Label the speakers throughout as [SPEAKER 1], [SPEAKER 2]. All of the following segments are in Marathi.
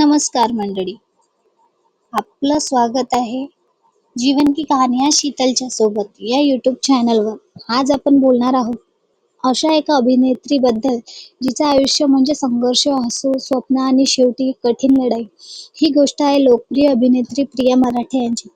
[SPEAKER 1] नमस्कार मंडळी. आपलं स्वागत आहे जीवन की कहानियां शीतलच्या सोबत या यूट्यूब चॅनलवर आज आपण बोलणार आहोत अशा एका अभिनेत्री बद्दल जिचं आयुष्य म्हणजे संघर्ष हसू स्वप्न आणि शेवटी कठीण लढाई. ही गोष्ट आहे लोकप्रिय अभिनेत्री प्रिया मराठे यांची.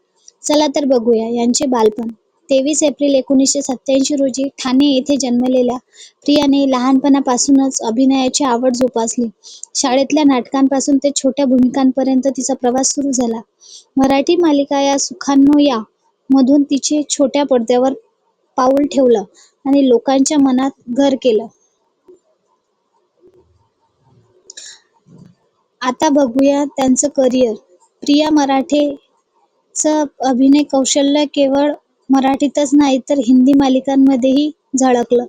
[SPEAKER 1] चला तर बघूया यांचे बालपण. तेवीस एप्रिल एकोणीसशे सत्त्याऐंशी रोजी ठाणे येथे जन्मलेल्या प्रियाने लहानपणापासूनच अभिनयाची आवड जोपासली. शाळेतल्या नाटकांपासून ते छोट्या भूमिकांपर्यंत तिचा प्रवास सुरू झाला. मराठी मालिका या सुखांनो या मधून तिचे छोट्या पडद्यावर पाऊल ठेवलं आणि लोकांच्या मनात घर केलं. आता बघूया त्यांचं करिअर. प्रिया मराठेचं अभिनय कौशल्य केवळ मराठीतच नाही तर हिंदी मालिकांमध्येही झळकलं.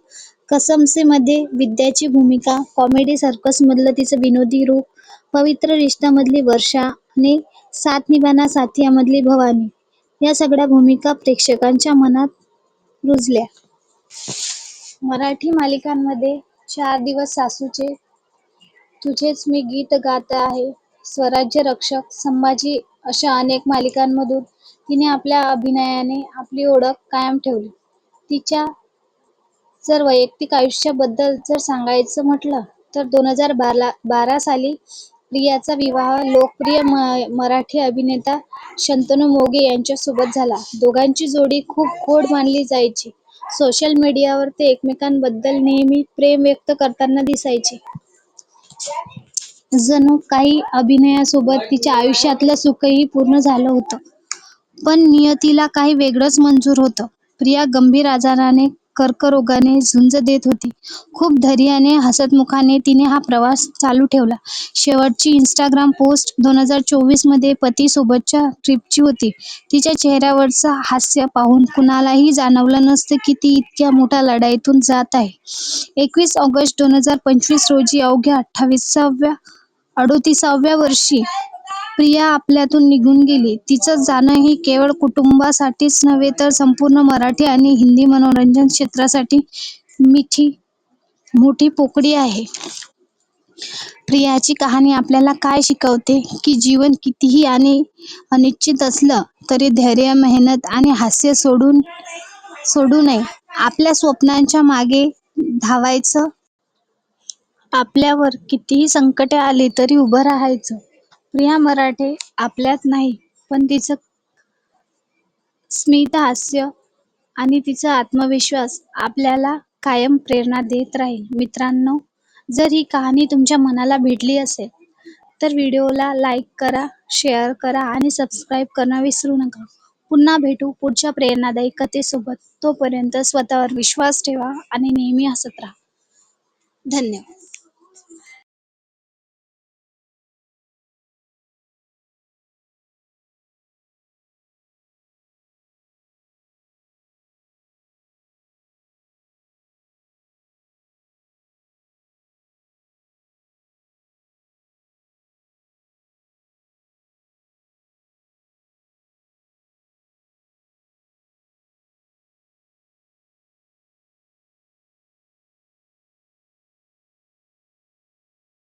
[SPEAKER 1] कसममध्ये विद्याची भूमिका कॉमेडी सर्कसमधलं तिचं विनोदी रूप पवित्र रिश्तामधली वर्षा आणि साथ निभाना साथियामधली भवानी या सगळ्या भूमिका प्रेक्षकांच्या मनात रुजल्या. मराठी मालिकांमध्ये चार दिवस सासूचे तुझेच मी गीत गात आहे. स्वराज्य रक्षक संभाजी अशा अनेक मालिकांमधून तिने आपल्या अभिनयाने आपली ओळख कायम ठेवली. तिच्या जर वैयक्तिक आयुष्याबद्दल जर सांगायचं म्हटलं तर दोन हजार बारा बारा साली प्रियाचा विवाह लोकप्रिय मराठी अभिनेता शंतनू मोगे यांच्यासोबत झाला. दोघांची जोडी खूप गोड मानली जायची. सोशल मीडियावर ते एकमेकांबद्दल नेहमी प्रेम व्यक्त करताना दिसायचे. जणू काही अभिनयासोबत तिच्या आयुष्यातलं सुखही पूर्ण झालं होतं. पण नियतीला काही वेगळंच मंजूर होतं. प्रिया गंभीर आजाराने कर्करोगाने झुंज देत होती. खूप धैर्याने हसतमुखाने तिने हा प्रवास चालू ठेवला. शेवटची इंस्टाग्राम पोस्ट दोन हजार चोवीसमध्ये पतीसोबतच्या ट्रिपची होती. तिच्या चेहऱ्यावरचं हास्य पाहून कुणालाही जाणवलं नसतं की ती इतक्या मोठ्या लढाईतून जात आहे. एकवीस ऑगस्ट दोन हजार पंचवीस रोजी अवघ्या अठ्ठावीसाव्या अडोतीसाव्या वर्षी प्रिया आपल्यातून निघून गेली. तिचं जाणं ही केवळ कुटुंबासाठीच नव्हे तर संपूर्ण मराठी आणि हिंदी मनोरंजन क्षेत्रासाठी मिठी मोठी पोकळी आहे. प्रियाची कहाणी आपल्याला काय शिकवते? की जीवन कितीही आणि अनिश्चित असलं तरी धैर्य मेहनत आणि हास्य सोडून सोडू नये. आपल्या स्वप्नांच्या मागे धावायचं आपल्यावर कितीही संकटे आली तरी उभं राहायचं. प्रिया मराठे आपल्यात नाही पण तिचं स्मितहास्य आणि तिचा आत्मविश्वास आपल्याला कायम प्रेरणा देत राहील. मित्रांनो जर ही कहाणी तुमच्या मनाला भिडली असेल तर व्हिडिओला लाईक करा शेअर करा आणि सबस्क्राईब करणं विसरू नका. पुन्हा भेटू पुढच्या प्रेरणादायी कथेसोबत. तोपर्यंत स्वतःवर विश्वास ठेवा आणि नेहमी हसत राहा. धन्यवाद.